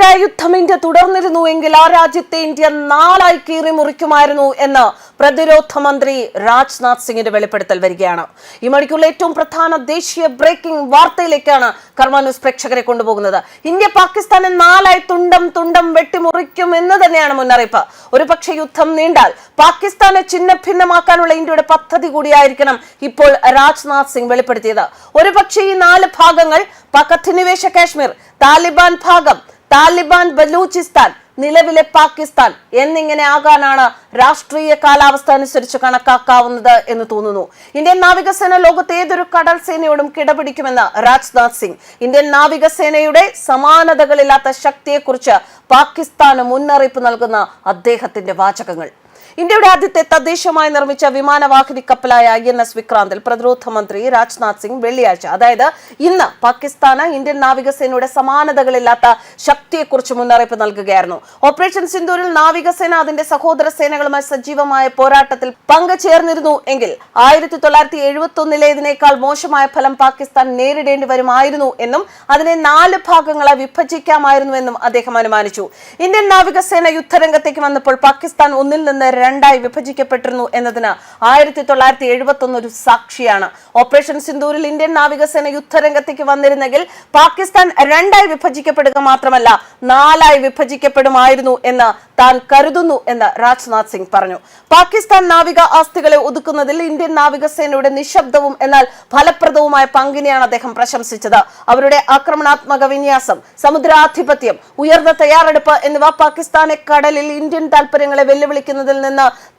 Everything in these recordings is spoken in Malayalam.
പാകിസ്ഥാനെതിരായ യുദ്ധം ഇന്ത്യ തുടർന്നിരുന്നു എങ്കിൽ ആ രാജ്യത്തെ ഇന്ത്യ നാലായി കീറി മുറിക്കുമായിരുന്നു എന്ന് പ്രതിരോധ മന്ത്രി രാജ്നാഥ് സിംഗിന്റെ വെളിപ്പെടുത്തൽ വരികയാണ്. ഈ മണിക്കൂറിലെ ഏറ്റവും പ്രധാന ദേശീയ ബ്രേക്കിംഗ് വാർത്തയിലേക്കാണ് കർമ്മ ന്യൂസ് പ്രേക്ഷകരെ കൊണ്ടുപോകുന്നത്. ഇന്ത്യ പാകിസ്ഥാനെ നാലായി തുണ്ടം തുണ്ടം വെട്ടിമുറിക്കും എന്ന് തന്നെയാണ് മുന്നറിയിപ്പ്. ഒരു പക്ഷേ യുദ്ധം നീണ്ടാൽ പാകിസ്ഥാനെ ചിഹ്ന ഭിന്നമാക്കാനുള്ള ഇന്ത്യയുടെ പദ്ധതി കൂടിയായിരിക്കണം ഇപ്പോൾ രാജ്നാഥ് സിംഗ് വെളിപ്പെടുത്തിയത്. ഒരു പക്ഷേ ഈ നാല് ഭാഗങ്ങൾ പാക് അധിനിവേശ കാശ്മീർ താലിബാൻ ഭാഗം താലിബാൻ ബലൂചിസ്ഥാൻ നിലവിലെ പാകിസ്ഥാൻ എന്നിങ്ങനെ ആകാനാണ് രാഷ്ട്രീയ കാലാവസ്ഥ അനുസരിച്ച് കണക്കാക്കാവുന്നത് എന്ന് തോന്നുന്നു. ഇന്ത്യൻ നാവികസേന ലോകത്തെ ഏതൊരു കടൽ സേനയോടും കിടപിടിക്കുമെന്ന് രാജ്നാഥ് സിംഗ്. ഇന്ത്യൻ നാവികസേനയുടെ സമാനതകളില്ലാത്ത ശക്തിയെക്കുറിച്ച് പാകിസ്ഥാന് മുന്നറിയിപ്പ് നൽകുന്ന അദ്ദേഹത്തിന്റെ വാചകങ്ങൾ. ഇന്ത്യയുടെ ആദ്യത്തെ തദ്ദേശമായി നിർമ്മിച്ച വിമാനവാഹിനി കപ്പലായ ഐ എൻ എസ് വിക്രാന്തിൽ പ്രതിരോധ മന്ത്രി രാജ്നാഥ് സിംഗ് വെള്ളിയാഴ്ച. അതായത് ഇന്ന് പാകിസ്ഥാന് ഇന്ത്യൻ നാവികസേനയുടെ സമാനതകളില്ലാത്ത ശക്തിയെക്കുറിച്ച് മുന്നറിയിപ്പ് നൽകുകയായിരുന്നു. ഓപ്പറേഷൻ സിന്ദൂരിൽ നാവികസേന അതിന്റെ സഹോദര സേനകളുമായി സജീവമായ പോരാട്ടത്തിൽ പങ്കുചേർന്നിരുന്നു എങ്കിൽ ആയിരത്തി തൊള്ളായിരത്തി എഴുപത്തി ഒന്നിലെ ഇതിനേക്കാൾ മോശമായ ഫലം പാകിസ്ഥാൻ നേരിടേണ്ടി വരുമായിരുന്നു എന്നും അതിനെ നാല് ഭാഗങ്ങളെ വിഭജിക്കാമായിരുന്നു എന്നും അദ്ദേഹം അനുമാനിച്ചു. ഇന്ത്യൻ നാവികസേന യുദ്ധരംഗത്തേക്ക് വന്നപ്പോൾ പാകിസ്ഥാൻ ഒന്നിൽ നിന്ന് രണ്ടായി വിഭജിക്കപ്പെട്ടിരുന്നു എന്നതിന് ആയിരത്തി തൊള്ളായിരത്തി എഴുപത്തി ഒന്ന് ഒരു സാക്ഷിയാണ്. ഓപ്പറേഷൻ സിന്ദൂരിൽ ഇന്ത്യൻ നാവികസേന യുദ്ധരംഗത്തേക്ക് വന്നിരുന്നെങ്കിൽ പാകിസ്ഥാൻ രണ്ടായി വിഭജിക്കപ്പെടുക മാത്രമല്ല നാലായി വിഭജിക്കപ്പെടുമായിരുന്നു എന്ന് താൻ കരുതുന്നു എന്ന് രാജ്നാഥ് സിംഗ് പറഞ്ഞു. പാകിസ്ഥാൻ നാവിക ആസ്തികളെ ഒതുക്കുന്നതിൽ ഇന്ത്യൻ നാവികസേനയുടെ നിശബ്ദവും എന്നാൽ ഫലപ്രദവുമായ പങ്കിനെയാണ് അദ്ദേഹം പ്രശംസിച്ചത്. അവരുടെ ആക്രമണാത്മക വിന്യാസം സമുദ്രാധിപത്യം ഉയർന്ന തയ്യാറെടുപ്പ് എന്നിവ പാകിസ്ഥാനെ കടലിൽ ഇന്ത്യൻ താൽപര്യങ്ങളെ വെല്ലുവിളിക്കുന്നതിൽ നിന്ന്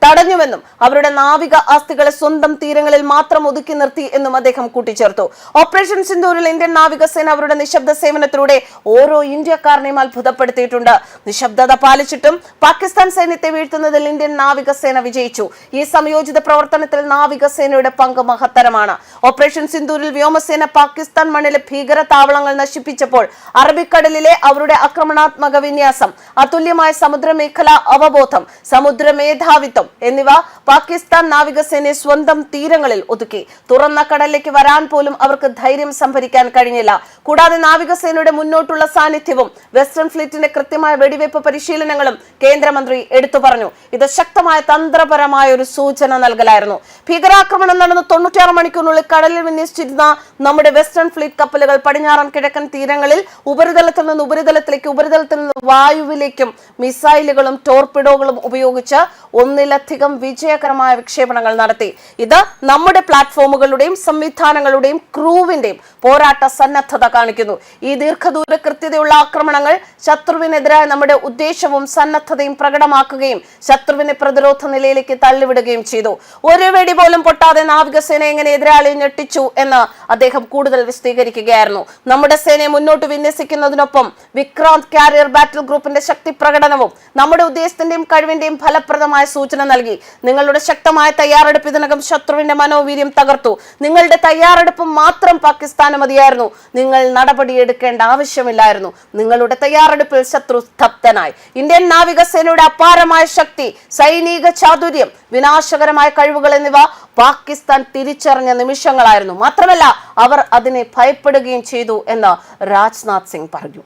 തടഞ്ഞുവെന്നും അവരുടെ നാവിക ആസ്തികളെ സ്വന്തം തീരങ്ങളിൽ മാത്രം ഒതുക്കി നിർത്തി എന്നും അദ്ദേഹം കൂട്ടിച്ചേർത്തു. ഓപ്പറേഷൻ സിന്ധൂരിൽ ഇന്ത്യൻ നാവികസേന അവരുടെ നിശബ്ദ സേവനത്തിലൂടെ ഓരോ ഇന്ത്യക്കാരനെയും അത്ഭുതപ്പെടുത്തിയിട്ടുണ്ട്. നിശബ്ദത പാലിച്ചിട്ടും പാകിസ്ഥാൻ സൈന്യത്തെ വീഴ്ത്തുന്നതിൽ ഇന്ത്യൻ നാവികസേന വിജയിച്ചു. ഈ സംയോജിത പ്രവർത്തനത്തിൽ നാവികസേനയുടെ പങ്ക് മഹത്തരമാണ്. ഓപ്പറേഷൻ സിന്ധൂരിൽ വ്യോമസേന പാകിസ്ഥാൻ മണ്ണിലെ ഭീകര താവളങ്ങൾ നശിപ്പിച്ചപ്പോൾ അറബിക്കടലിലെ അവരുടെ ആക്രമണാത്മക വിന്യാസം അതുല്യമായ സമുദ്രമേഖല അവബോധം സമുദ്ര മേധാവിത്വം എന്നിവ പാകിസ്ഥാൻ നാവികസേനയെ സ്വന്തം തീരങ്ങളിൽ ഒതുക്കി. തുറന്ന കടലിലേക്ക് വരാൻ പോലും അവർക്ക് ധൈര്യം സംഭരിക്കാൻ കഴിഞ്ഞില്ല. കൂടാതെ നാവികസേനയുടെ മുന്നോട്ടുള്ള സാന്നിധ്യവും വെസ്റ്റേൺ ഫ്ലീറ്റിന്റെ കൃത്യമായ വെടിവയ്പ് പരിശീലനങ്ങളും കേന്ദ്രമന്ത്രി എടുത്തു പറഞ്ഞു. ഇത് ശക്തമായ തന്ത്രപരമായ ഒരു സൂചന നൽകലായിരുന്നു. ഭീകരാക്രമണം നടന്ന തൊണ്ണൂറ്റിയാറ് മണിക്കൂറിനുള്ളിൽ കടലിൽ വിന്യസിച്ചിരുന്ന നമ്മുടെ വെസ്റ്റേൺ ഫ്ലീറ്റ് കപ്പലുകൾ പടിഞ്ഞാറൻ കിഴക്കൻ തീരങ്ങളിൽ ഉപരിതലത്തിൽ നിന്ന് ഉപരിതലത്തിലേക്ക് ഉപരിതലത്തിൽ നിന്ന് വായുവിലേക്കും മിസൈലുകളും ടോർപിഡോകളും ഉപയോഗിച്ച് ഒന്നിലധികം വിജയകരമായ വിക്ഷേപണങ്ങൾ നടത്തി. ഇത് നമ്മുടെ പ്ലാറ്റ്ഫോമുകളുടെയും സംവിധാനങ്ങളുടെയും ക്രൂവിന്റെയും പോരാട്ട സന്നദ്ധത കാണിക്കുന്നു. ഈ ദീർഘദൂര കൃത്യതയുള്ള ആക്രമണങ്ങൾ ശത്രുവിനെതിരായ നമ്മുടെ ഉദ്ദേശവും സന്നദ്ധതയും പ്രകടമാക്കുകയും ശത്രുവിനെ പ്രതിരോധ നിലയിലേക്ക് തള്ളിവിടുകയും ചെയ്തു. ഒരു വെടി പോലും പൊട്ടാതെ നാവികസേന എങ്ങനെ എതിരാളിയെ ഞെട്ടിച്ചു എന്ന് അദ്ദേഹം കൂടുതൽ വിശദീകരിക്കുകയായിരുന്നു. നമ്മുടെ സേനയെ മുന്നോട്ട് വിന്യസിക്കുന്നതിനൊപ്പം വിക്രാന്ത് കാരിയർ ബാറ്റിൽ ഗ്രൂപ്പിന്റെ ശക്തി പ്രകടനവും നമ്മുടെ ഉദ്ദേശത്തിന്റെയും കഴിവിന്റെയും ഫലപ്രദമായ സൂചന നൽകി. നിങ്ങളുടെ ശക്തമായ തയ്യാറെടുപ്പ് ഇതിനകം ശത്രുവിന്റെ മനോവീര്യം തകർത്തു. നിങ്ങളുടെ തയ്യാറെടുപ്പ് മാത്രം പാകിസ്ഥാന് മതിയായിരുന്നു. നിങ്ങൾ നടപടിയെടുക്കേണ്ട ആവശ്യമില്ലായിരുന്നു. നിങ്ങളുടെ തയ്യാറെടുപ്പിൽ ശത്രു സ്തബ്ധനായി ഇന്ത്യൻ നാവികസേനയുടെ അപാരമായ ശക്തി സൈനിക ചാതുര്യം വിനാശകരമായ കഴിവുകൾ എന്നിവ പാകിസ്ഥാൻ തിരിച്ചറിഞ്ഞ നിമിഷങ്ങളായിരുന്നു. മാത്രമല്ല അവർ അതിനെ ഭയപ്പെടുകയും ചെയ്തു എന്ന് രാജ്നാഥ് സിംഗ് പറഞ്ഞു.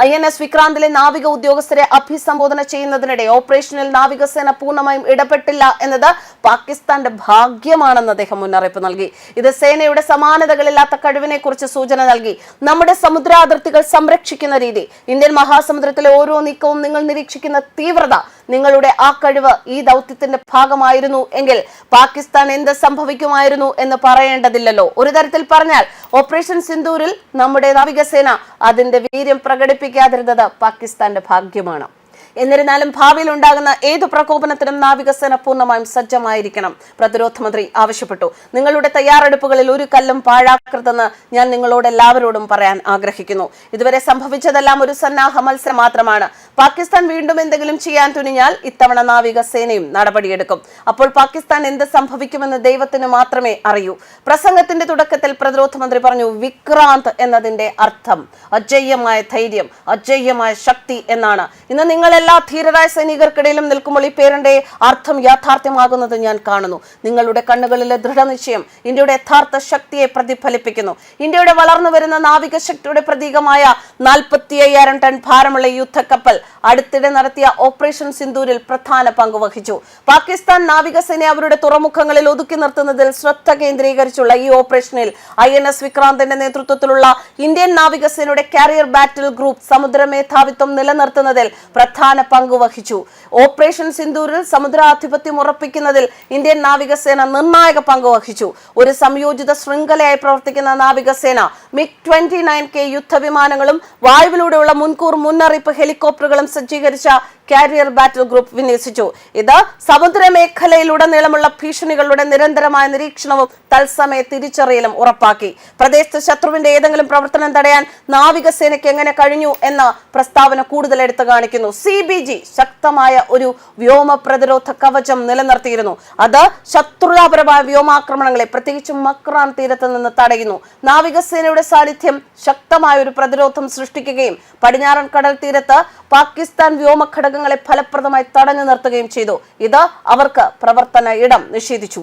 ഐ എൻ എസ് വിക്രാന്തിലെ നാവിക ഉദ്യോഗസ്ഥരെ അഭിസംബോധന ചെയ്യുന്നതിനിടെ ഓപ്പറേഷനിൽ നാവികസേന പൂർണമായും ഇടപെട്ടില്ല എന്നത് പാകിസ്ഥാന്റെ ഭാഗ്യമാണെന്ന് അദ്ദേഹം മുന്നറിയിപ്പ് നൽകി. ഇത് സേനയുടെ സമാനതകളില്ലാത്ത കഴിവിനെ കുറിച്ച് സൂചന നൽകി. നമ്മുടെ സമുദ്ര അതിർത്തികൾ സംരക്ഷിക്കുന്ന രീതി. ഇന്ത്യൻ മഹാസമുദ്രത്തിലെ ഓരോ നീക്കവും നിങ്ങൾ നിരീക്ഷിക്കുന്ന തീവ്രത നിങ്ങളുടെ ആ കഴിവ് ഈ ദൗത്യത്തിന്റെ ഭാഗമായിരുന്നു എങ്കിൽ പാകിസ്ഥാൻ എന്ത് സംഭവിക്കുമായിരുന്നു എന്ന് പറയേണ്ടതില്ലല്ലോ. ഒരു തരത്തിൽ പറഞ്ഞാൽ ഓപ്പറേഷൻ സിന്ദൂരിൽ നമ്മുടെ നാവികസേന അതിന്റെ വീര്യം പ്രകടിപ്പിക്കാതിരുന്നത് പാകിസ്ഥാന്റെ ഭാഗ്യമാണ്. എന്നിരുന്നാലും ഭാവിയിൽ ഉണ്ടാകുന്ന ഏത് പ്രകോപനത്തിനും നാവികസേന പൂർണമായും സജ്ജമായിരിക്കണം. പ്രതിരോധ മന്ത്രി ആവശ്യപ്പെട്ടു. നിങ്ങളുടെ തയ്യാറെടുപ്പുകളിൽ ഒരു കല്ലും പാഴാക്കരുതെന്ന് ഞാൻ നിങ്ങളോട് എല്ലാവരോടും പറയാൻ ആഗ്രഹിക്കുന്നു. ഇതുവരെ സംഭവിച്ചതെല്ലാം ഒരു സന്നാഹ മത്സരം മാത്രമാണ്. പാകിസ്ഥാൻ വീണ്ടും എന്തെങ്കിലും ചെയ്യാൻ തുനിഞ്ഞാൽ ഇത്തവണ നാവികസേനയും നടപടിയെടുക്കും. അപ്പോൾ പാകിസ്ഥാൻ എന്ത് സംഭവിക്കുമെന്ന് ദൈവത്തിന് മാത്രമേ അറിയൂ. പ്രസംഗത്തിന്റെ തുടക്കത്തിൽ പ്രതിരോധ മന്ത്രി പറഞ്ഞു വിക്രാന്ത് എന്നതിന്റെ അർത്ഥം അജയ്യമായ ധൈര്യം അജയ്യമായ ശക്തി എന്നാണ്. ഇന്ന് നിങ്ങൾ എല്ലാ ധീരരായ സൈനികർക്കിടയിലും നിൽക്കുമ്പോൾ ഈ പേരിന്റെ അർത്ഥം യാഥാർത്ഥ്യമാകുന്നത് ഞാൻ കാണുന്നു. നിങ്ങളുടെ കണ്ണുകളിലെ ദൃഢനിശ്ചയം ഇന്ത്യയുടെ യഥാർത്ഥ ശക്തിയെ പ്രതിഫലിപ്പിക്കുന്നു. ഇന്ത്യയുടെ വളർന്നു വരുന്ന നാവിക ശക്തിയുടെ പ്രതീകമായ നാൽപ്പത്തി അയ്യായിരം ടൺ ഭാരമുള്ള യുദ്ധക്കപ്പൽ അടുത്തിടെ നടത്തിയ ഓപ്പറേഷൻ സിന്ദൂരിൽ പ്രധാന പങ്ക് വഹിച്ചു. പാകിസ്ഥാൻ നാവികസേന അവരുടെ തുറമുഖങ്ങളിൽ ഒതുക്കി നിർത്തുന്നതിൽ ശ്രദ്ധ കേന്ദ്രീകരിച്ചുള്ള ഈ ഓപ്പറേഷനിൽ ഐ എൻ എസ് വിക്രാന്തിന്റെ നേതൃത്വത്തിലുള്ള ഇന്ത്യൻ നാവികസേനയുടെ കാരിയർ ബാറ്റിൽ ഗ്രൂപ്പ് സമുദ്ര മേധാവിത്വം നിലനിർത്തുന്നതിൽ പ്രധാന പങ്ക് വഹിച്ചു. ഓപ്പറേഷൻ സിന്ദൂരിൽ സമുദ്രാധിപത്യം ഉറപ്പിക്കുന്നതിൽ ഇന്ത്യൻ നാവികസേന നിർണായക പങ്ക് വഹിച്ചു. ഒരു സംയോജിത ശൃംഖലയായി പ്രവർത്തിക്കുന്ന നാവികസേന മിഗ് ട്വന്റി നയൻ കെ യുദ്ധവിമാനങ്ങളും വായുവിലൂടെയുള്ള മുൻകൂർ മുന്നറിയിപ്പ് ഹെലികോപ്റ്ററുകളും സജ്ജീകരിച്ച കാരിയർ ബാറ്റിൽ ഗ്രൂപ്പ് വിന്യസിച്ചു. ഇത് സമുദ്ര മേഖലയിലുടനീളമുള്ള ഭീഷണികളുടെ നിരന്തരമായ നിരീക്ഷണവും തത്സമയ തിരിച്ചറിയലും ഉറപ്പാക്കി. പ്രദേശത്ത് ശത്രുവിന്റെ ഏതെങ്കിലും പ്രവർത്തനം തടയാൻ നാവികസേനയ്ക്ക് എങ്ങനെ കഴിഞ്ഞു എന്ന പ്രസ്താവന കൂടുതൽ എടുത്തു കാണിക്കുന്നു. സി ബി ജി ശക്തമായ ഒരു വ്യോമ പ്രതിരോധ കവചം നിലനിർത്തിയിരുന്നു. അത് ശത്രുതാപരമായ വ്യോമാക്രമണങ്ങളെ പ്രത്യേകിച്ചും മക്രാൻ തീരത്ത് നിന്ന് തടയുന്നു. നാവികസേനയുടെ സാന്നിധ്യം ശക്തമായ ഒരു പ്രതിരോധം സൃഷ്ടിക്കുകയും പടിഞ്ഞാറൻ കടൽ തീരത്ത് പാകിസ്ഥാൻ വ്യോമ ഘടകങ്ങളെ ഫലപ്രദമായി തടഞ്ഞു നിർത്തുകയും ചെയ്തു. ഇത് അവർക്ക് പ്രവർത്തന ഇടം നിഷേധിച്ചു.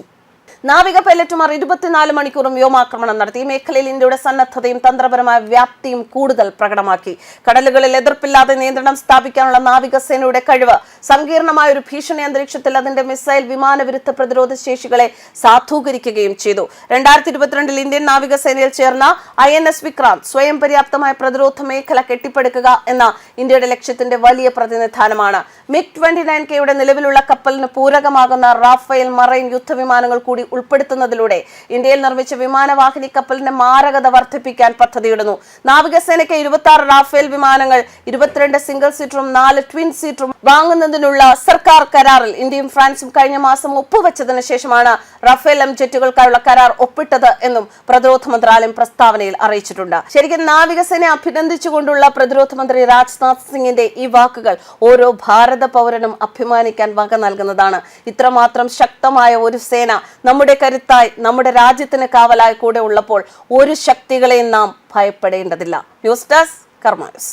നാവിക പൈലറ്റുമാർ ഇരുപത്തിനാല് മണിക്കൂറും വ്യോമാക്രമണം നടത്തി. മേഖലയിൽ ഇന്ത്യയുടെ സന്നദ്ധതയും തന്ത്രപരമായ വ്യാപ്തിയും കൂടുതൽ പ്രകടമാക്കി. കടലുകളിൽ എതിർപ്പില്ലാതെ നിയന്ത്രണം സ്ഥാപിക്കാനുള്ള നാവികസേനയുടെ കഴിവ് സങ്കീർണമായ ഒരു ഭീഷണി അന്തരീക്ഷത്തിൽ അതിന്റെ മിസൈൽ വിമാന വിരുദ്ധ പ്രതിരോധ ശേഷികളെ സാധൂകരിക്കുകയും ചെയ്തു. രണ്ടായിരത്തി ഇരുപത്തിരണ്ടിൽ ഇന്ത്യൻ നാവികസേനയിൽ ചേർന്ന ഐ എൻ എസ് വിക്രാന്ത് സ്വയം പര്യാപ്തമായ പ്രതിരോധ മേഖല കെട്ടിപ്പടുക്കുക എന്ന ഇന്ത്യയുടെ ലക്ഷ്യത്തിന്റെ വലിയ പ്രതിനിധാനമാണ്. മിഗ് ട്വന്റി നയൻ കെയുടെ നിലവിലുള്ള കപ്പലിന് പൂരകമാകുന്ന റാഫേൽ മറൈൻ യുദ്ധവിമാനങ്ങൾ കൂടി ഉൾപ്പെടുത്തുന്നതിലൂടെ ഇന്ത്യയിൽ നിർമ്മിച്ച വിമാനവാഹിനി കപ്പലിന്റെ മാരകത വർദ്ധിപ്പിക്കാൻ പദ്ധതിയിടുന്നു. നാവികസേനയ്ക്ക് ഇരുപത്തി ആറ് റാഫേൽ വിമാനങ്ങൾ ഇരുപത്തിരണ്ട് സിംഗിൾ സീറ്ററും നാല് ട്വിൻ സീറ്ററും വാങ്ങുന്നതിനുള്ള സർക്കാർ കരാറിൽ ഇന്ത്യയും ഫ്രാൻസും കഴിഞ്ഞ മാസം ഒപ്പുവെച്ചതിന് ശേഷമാണ് റഫേൽ എം ജെറ്റുകൾക്കായുള്ള കരാർ ഒപ്പിട്ടത് എന്നും പ്രതിരോധ മന്ത്രാലയം പ്രസ്താവനയിൽ അറിയിച്ചിട്ടുണ്ട്. ശരിക്കും നാവികസേനയെ അഭിനന്ദിച്ചുകൊണ്ടുള്ള പ്രതിരോധ മന്ത്രി രാജ്നാഥ് സിംഗിന്റെ ഈ വാക്കുകൾ ഓരോ ഭാരത പൗരനും അഭിമാനിക്കാൻ വക നൽകുന്നതാണ്. ഇത്രമാത്രം ശക്തമായ ഒരു സേന നമ്മുടെ കരുത്തായി നമ്മുടെ രാജ്യത്തിന് കാവലായി കൂടെ ഉള്ളപ്പോൾ ഒരു ശക്തികളെയും നാം ഭയപ്പെടേണ്ടതില്ല. News desk കർമാനസ്